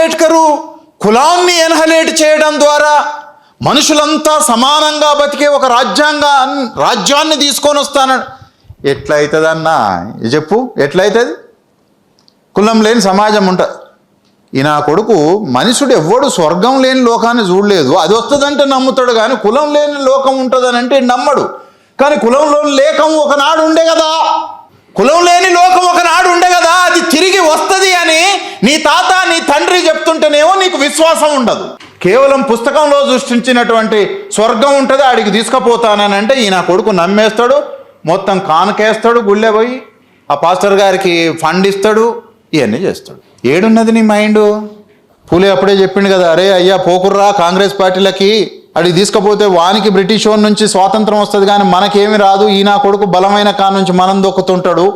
అంబేద్కరు కులాన్ని ఎన్హలేట్ చేయడం ద్వారా మనుషులంతా సమానంగా బతికే ఒక రాజ్యాంగ రాజ్యాన్ని తీసుకొని వస్తానని ఎట్లయితుందన్నా? ఇది చెప్పు ఎట్లయితుంది? కులం లేని సమాజం ఉంటుంది ఈ నా కొడుకు మనుషుడు ఎవ్వడు స్వర్గం లేని లోకాన్ని చూడలేదు. అది వస్తుందంటే నమ్ముతాడు కానీ కులం లేని లోకం ఉంటుందని అంటే నమ్మడు. కానీ కులంలో లేకం ఒకనాడు ఉండే కదా. కులం లేని లోకం ఒకనాడు ఉండే కదా అది తిరిగి వస్తుంది అని నీ తాత నీ తండ్రి చెప్తుంటేనేమో నీకు విశ్వాసం ఉండదు. కేవలం పుస్తకంలో సృష్టించినటువంటి స్వర్గం ఉంటుంది ఆడికి తీసుకుపోతానని అంటే ఈయన కొడుకు నమ్మేస్తాడు మొత్తం కానుకేస్తాడు గుళ్ళే పోయి ఆ పాస్టర్ గారికి ఫండ్ ఇస్తాడు ఇవన్నీ చేస్తాడు. ఏడున్నది నీ మైండ్? పూలే అప్పుడే చెప్పిండు కదా అరే అయ్యా పోకుర్రా కాంగ్రెస్ పార్టీలకి అడిగి తీసుకపోతే వానికి బ్రిటిష్ వారి నుంచి స్వాతంత్రం వస్తుంది కానీ మనకేమి రాదు. ఈ నా కొడుకు బలమైన కా నుంచి మనం దొక్కుతుంటాడు.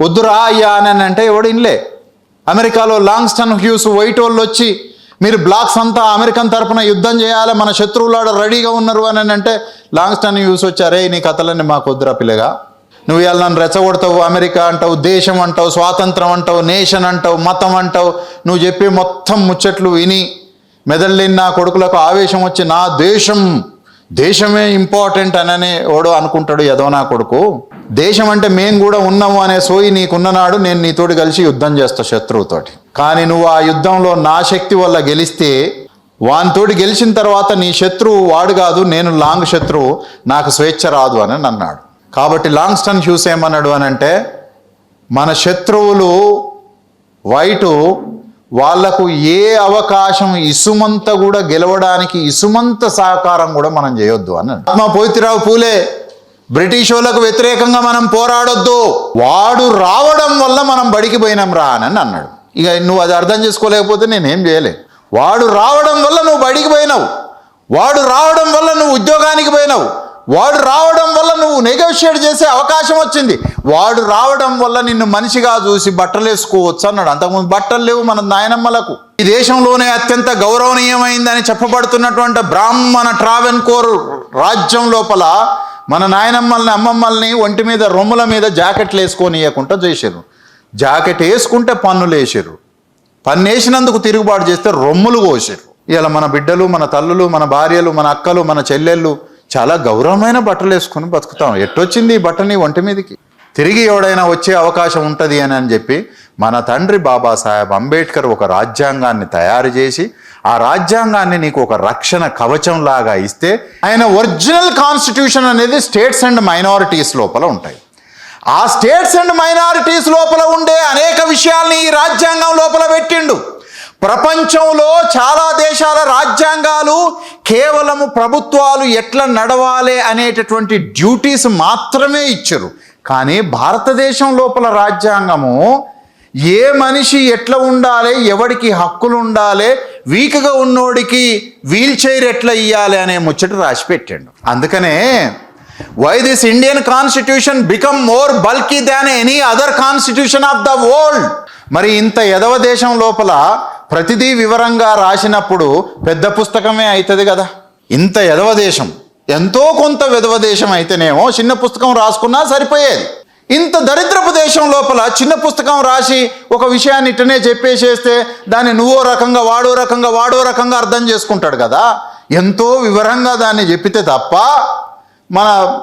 వద్దురా అయ్యా అని అంటే ఎవడు ఇన్లే. అమెరికాలో లాంగ్స్టన్ హ్యూస్ వైట్ వాళ్ళు వచ్చి మీరు బ్లాక్స్ అంతా అమెరికన్ తరపున యుద్ధం చేయాలి మన శత్రువులాడ రెడీగా ఉన్నారు అని అంటే లాంగ్స్టన్ హ్యూస్ వచ్చారే నీ కథలన్నీ మాకు వద్దురా పిల్లగా. నువ్వు ఇవాళ నన్ను రెచ్చగొడతావు అమెరికా అంటావు దేశం అంటావు స్వాతంత్రం అంటావు నేషన్ అంటావు మతం అంటావు. నువ్వు చెప్పే మొత్తం ముచ్చట్లు విని మెదళ్ళని నా కొడుకులకు ఆవేశం వచ్చి నా దేశం దేశమే ఇంపార్టెంట్ అననే ఓడో అనుకుంటాడు ఏదో నా కొడుకు. దేశం అంటే మేము కూడా ఉన్నాము అనే సోయి నీకున్ననాడు నేను నీతోటి కలిసి యుద్ధం చేస్తా శత్రువుతోటి. కానీ నువ్వు ఆ యుద్ధంలో నా శక్తి వల్ల గెలిస్తే వానితోటి గెలిచిన తర్వాత నీ శత్రువు వాడు కాదు నేను లాంగ్ శత్రువు నాకు స్వేచ్ఛ రాదు అని అన్నాడు కాబట్టి లాంగ్స్టన్ హ్యూస్ ఏమన్నాడు అని అంటే మన శత్రువులు వైటు వాళ్ళకు ఏ అవకాశం ఇసుమంత కూడా గెలవడానికి ఇసుమంత సహకారం కూడా మనం చేయొద్దు అన్నాడు ఆత్మ పోతిరావు పూలే బ్రిటిష్ వాళ్ళకు వ్యతిరేకంగా మనం పోరాడొద్దు. వాడు రావడం వల్ల మనం బడికి పోయినాం రా అని అన్నాడు. ఇక నువ్వు అది అర్థం చేసుకోలేకపోతే నేనేం చేయలే. వాడు రావడం వల్ల నువ్వు బడికి పోయినావు. వాడు రావడం వల్ల నువ్వు ఉద్యోగానికి పోయినావు. వాడు రావడం వల్ల నువ్వు నెగోషియేట్ చేసే అవకాశం వచ్చింది. వాడు రావడం వల్ల నిన్ను మనిషిగా చూసి బట్టలు వేసుకోవచ్చు అన్నాడు. అంతకుముందు బట్టలు లేవు మన నాయనమ్మలకు. ఈ దేశంలోనే అత్యంత గౌరవనీయమైందని చెప్పబడుతున్నటువంటి బ్రాహ్మణ ట్రావెన్ కోర్ రాజ్యం లోపల మన నాయనమ్మల్ని అమ్మమ్మల్ని ఒంటి మీద రొమ్ముల మీద జాకెట్లు వేసుకొనియకుండా చేశారు. జాకెట్ వేసుకుంటే పన్నులు వేసారు పన్ను వేసినందుకు తిరుగుబాటు చేస్తే రొమ్ములు కోసారు ఇలా మన బిడ్డలు మన తల్లులు మన భార్యలు మన అక్కలు మన చెల్లెళ్ళు చాలా గౌరవమైన బట్టలు వేసుకొని బతుకుతాం. ఎట్టొచ్చింది ఈ బట్టని ఒంటి మీదకి? తిరిగి ఎవడైనా వచ్చే అవకాశం ఉంటుంది అని అని చెప్పి మన తండ్రి బాబాసాహెబ్ అంబేద్కర్ ఒక రాజ్యాంగాన్ని తయారు చేసి ఆ రాజ్యాంగాన్ని నీకు ఒక రక్షణ కవచం లాగా ఇస్తే ఆయన ఒరిజినల్ కాన్స్టిట్యూషన్ అనేది స్టేట్స్ అండ్ మైనారిటీస్ లోపల ఉంటాయి. ఆ స్టేట్స్ అండ్ మైనారిటీస్ లోపల ఉండే అనేక విషయాల్ని ఈ రాజ్యాంగం లోపల పెట్టిండు. ప్రపంచంలో చాలా దేశాల రాజ్యాంగాలు కేవలము ప్రభుత్వాలు ఎట్లా నడవాలి అనేటటువంటి డ్యూటీస్ మాత్రమే ఇచ్చరు. కానీ భారతదేశం లోపల రాజ్యాంగము ఏ మనిషి ఎట్లా ఉండాలి ఎవడికి హక్కులు ఉండాలి వీక్గా ఉన్నోడికి వీల్ చైర్ ఎట్లా ఇవ్వాలి అనే ముచ్చట రాసి పెట్టాడు. అందుకనే why this Indian constitution become more bulky than any other constitution of the world మరి ఇంత ఎదవ దేశం లోపల ప్రతిదీ వివరంగా రాసినప్పుడు పెద్ద పుస్తకమే అవుతుంది కదా. ఇంత ఎదవ దేశం ఎంతో కొంత వెదవ దేశం అయితేనేమో చిన్న పుస్తకం రాసుకున్నా సరిపోయేది. ఇంత దరిద్రపు దేశం లోపల చిన్న పుస్తకం రాసి ఒక విషయాన్ని ఇట్టనే చెప్పేసేస్తే దాన్ని నువ్వో రకంగా వాడో రకంగా వాడో రకంగా అర్థం చేసుకుంటాడు కదా. ఎంతో వివరంగా దాన్ని చెప్పితే తప్ప మన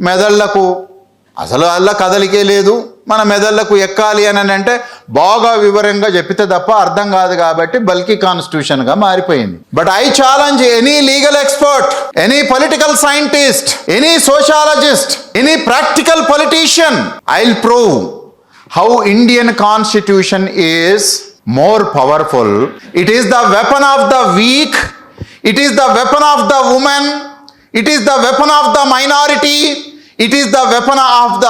మెదళ్ళకు అసలు అల్ల కదలికే లేదు. మన మెదళ్ళకు ఎక్కాలి అని అంటే బాగా వివరంగా చెప్పితే తప్ప అర్థం కాదు కాబట్టి బల్కీ కాన్స్టిట్యూషన్గా మారిపోయింది. But I challenge any legal expert any political scientist any sociologist any practical politician I prove how Indian constitution is more powerful it is the weapon of the weak it is the weapon of the women it is the weapon of the minority it is the weapon of the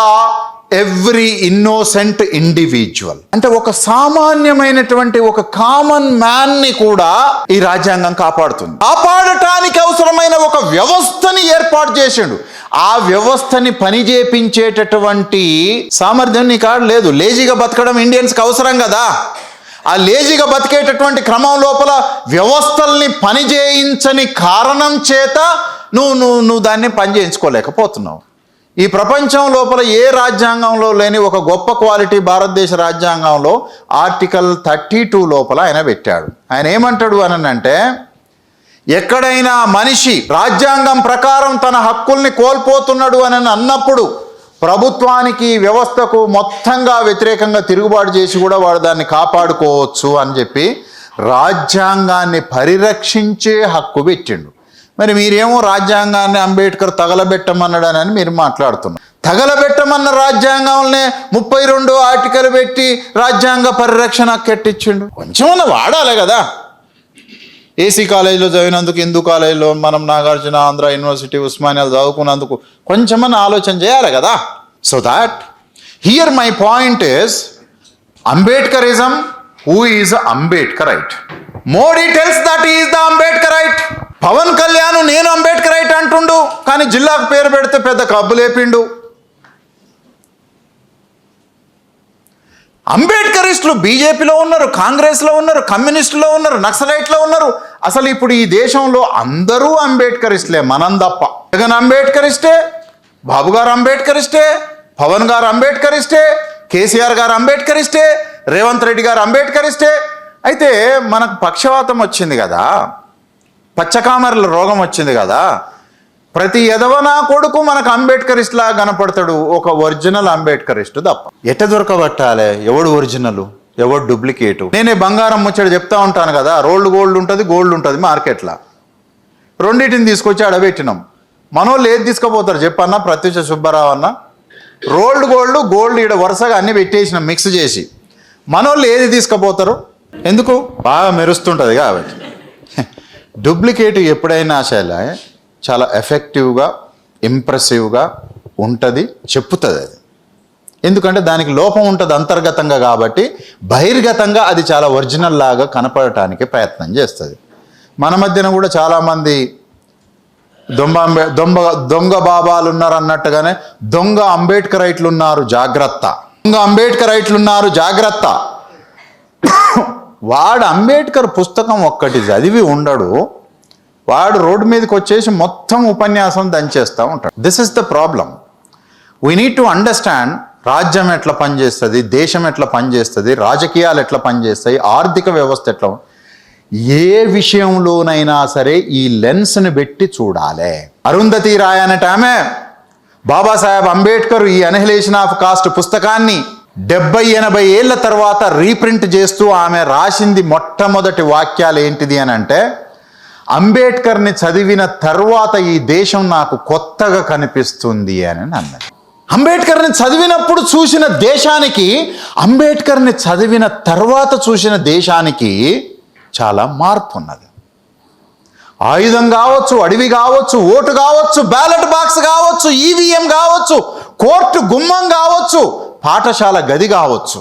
every innocent individual అంటే ఒక సామాన్యమైనటువంటి ఒక common మ్యాన్ని కూడా ఈ రాజ్యాంగం కాపాడుతుంది. కాపాడటానికి అవసరమైన ఒక వ్యవస్థని ఏర్పాటు చేసిండు. ఆ వ్యవస్థని పనిచేపించేటటువంటి సామర్థ్యం నీ కాడ లేదు. లేజీగా బతకడం ఇండియన్స్కి అవసరం కదా. ఆ లేజీగా బతికేటటువంటి క్రమం లోపల వ్యవస్థల్ని పనిచేయించని కారణం చేత నువ్వు నువ్వు నువ్వు దాన్ని పని చేయించుకోలేకపోతున్నావు. ఈ ప్రపంచం లోపల ఏ రాజ్యాంగంలో లేని ఒక గొప్ప క్వాలిటీ భారతదేశ రాజ్యాంగంలో ఆర్టికల్ థర్టీ టూ లోపల ఆయన పెట్టాడు. ఆయన ఏమంటాడు అని అంటే ఎక్కడైనా మనిషి రాజ్యాంగం ప్రకారం తన హక్కుల్ని కోల్పోతున్నాడు అని అన్నప్పుడు ప్రభుత్వానికి వ్యవస్థకు మొత్తంగా వ్యతిరేకంగా తిరుగుబాటు చేసి కూడా వాడు దాన్ని కాపాడుకోవచ్చు అని చెప్పి రాజ్యాంగాన్ని పరిరక్షించే హక్కు పెట్టిండు. మరి మీరేమో రాజ్యాంగాన్ని అంబేద్కర్ తగలబెట్టమన్నాడనని మీరు మాట్లాడుతున్నారు. తగలబెట్టమన్న రాజ్యాంగంలోనే ముప్పై రెండు ఆర్టికల్ పెట్టి రాజ్యాంగ పరిరక్షణ కెట్టించిండు. కొంచెం వాడాలి కదా. ఏసీ కాలేజీలో చదివినందుకు హిందూ కాలేజీలో మనం నాగార్జున ఆంధ్ర యూనివర్సిటీ ఉస్మానియాలు చదువుకున్నందుకు కొంచెమన్నా ఆలోచన చేయాలి కదా. So that here my point is Ambedkarism who is Ambedkarite? Modi tells that is the Ambedkarite. Pawan Kalyan నేను అంబేద్కర్ రైట్ అంటుండు కానీ జిల్లాకు పేరు పెడితే పెద్ద కబ్బు లేపిండు. అంబేద్కరిస్టులు బీజేపీలో ఉన్నారు కాంగ్రెస్లో ఉన్నారు కమ్యూనిస్టులో ఉన్నారు నక్సలైట్లో ఉన్నారు. అసలు ఇప్పుడు ఈ దేశంలో అందరూ అంబేద్కరిస్టులే మనం తప్ప. జగన్ అంబేద్కరిస్టే బాబు గారు అంబేద్కరిస్టే పవన్ గారు అంబేద్కరిస్టే కేసీఆర్ గారు అంబేద్కరిస్టే రేవంత్ రెడ్డి గారు అంబేద్కరిస్టే. అయితే మనకు పక్షవాతం వచ్చింది కదా. పచ్చకామరల రోగం వచ్చింది కదా. ప్రతి ఎదవనా కొడుకు మనకు అంబేద్కరిస్ట్ లా కనపడతాడు. ఒక ఒరిజినల్ అంబేద్కరిస్ట్ తప్ప. ఎట్ట దొరకబట్టాలి? ఎవడు ఒరిజినల్? ఎవడు డూప్లికేట్? నేనే బంగారం ముచ్చట చెప్తా ఉంటాను కదా. రోల్డ్ గోల్డ్ ఉంటుంది గోల్డ్ ఉంటుంది మార్కెట్లో. రెండింటిని తీసుకొచ్చి అడబెట్టినాం మనోళ్ళు ఏది తీసుకుపోతారు చెప్పన్నా? ప్రత్యూష సుబ్బారావు అన్న. రోల్డ్ గోల్డ్ గోల్డ్ ఈడ వరుసగా అన్ని పెట్టేసినాం మిక్స్ చేసి. మనోళ్ళు ఏది తీసుకుపోతారు? ఎందుకు? బాగా మెరుస్తుంటుంది కాబట్టి. డూప్లికేట్ ఎప్పుడైనా సరే చాలా ఎఫెక్టివ్గా ఇంప్రెసివ్గా ఉంటుంది చెప్పుతుంది అది. ఎందుకంటే దానికి లోపం ఉంటుంది అంతర్గతంగా కాబట్టి బహిర్గతంగా అది చాలా ఒరిజినల్ లాగా కనపడటానికి ప్రయత్నం చేస్తుంది. మన మధ్యన కూడా చాలామంది దొంగ అంబే దొంగ దొంగ బాబాలు ఉన్నారు అన్నట్టుగానే దొంగ అంబేద్కరైట్లు ఉన్నారు జాగ్రత్త. దొంగ అంబేద్కర్ రైట్లు ఉన్నారు జాగ్రత్త. వాడు అంబేద్కర్ పుస్తకం ఒక్కటి చదివి ఉండడు వాడు రోడ్డు మీదకి వచ్చేసి మొత్తం ఉపన్యాసం దంచేస్తూ ఉంటాడు. This is the problem we need to understand రాజ్యం ఎట్లా పనిచేస్తుంది దేశం ఎట్లా పనిచేస్తుంది రాజకీయాలు ఎట్లా పనిచేస్తాయి ఆర్థిక వ్యవస్థ ఎట్లా ఏ విషయంలోనైనా సరే ఈ లెన్స్ని పెట్టి చూడాలి. అరుంధతి రాయ్ అనేట ఆమె బాబాసాహెబ్ అంబేద్కర్ ఈ అనహిలేషన్ ఆఫ్ కాస్ట్ పుస్తకాన్ని డెబ్బై ఎనభై ఏళ్ళ తర్వాత రీప్రింట్ చేస్తూ ఆమె రాసింది మొట్టమొదటి వాక్యాలు ఏంటిది అని అంటే అంబేద్కర్ని చదివిన తర్వాత ఈ దేశం నాకు కొత్తగా కనిపిస్తుంది అని అన్నది. అంబేద్కర్ని చదివినప్పుడు చూసిన దేశానికి అంబేద్కర్ని చదివిన తర్వాత చూసిన దేశానికి చాలా మార్పు ఉన్నది. ఆయుధం కావచ్చు అడవి కావచ్చు ఓటు కావచ్చు బ్యాలెట్ బాక్స్ కావచ్చు ఈవీఎం కావచ్చు కోర్టు గుమ్మం కావచ్చు పాఠశాల గది కావచ్చు.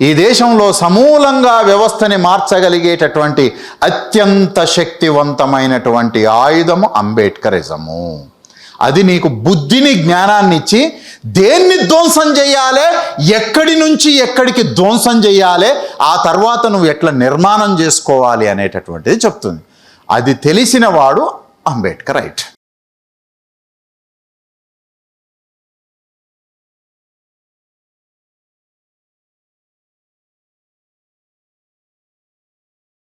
ఈ దేశంలో సమూలంగా వ్యవస్థని మార్చగలిగేటటువంటి అత్యంత శక్తివంతమైనటువంటి ఆయుధము అంబేద్కరిజము అది నీకు బుద్ధిని జ్ఞానాన్ని ఇచ్చి దేన్ని ధ్వంసం చేయాలి ఎక్కడి నుంచి ఎక్కడికి ధ్వంసం చేయాలి ఆ తర్వాత నువ్వు ఎట్లా నిర్మాణం చేసుకోవాలి అనేటటువంటిది చెప్తుంది. అది తెలిసినవాడు అంబేద్కర్ రైట్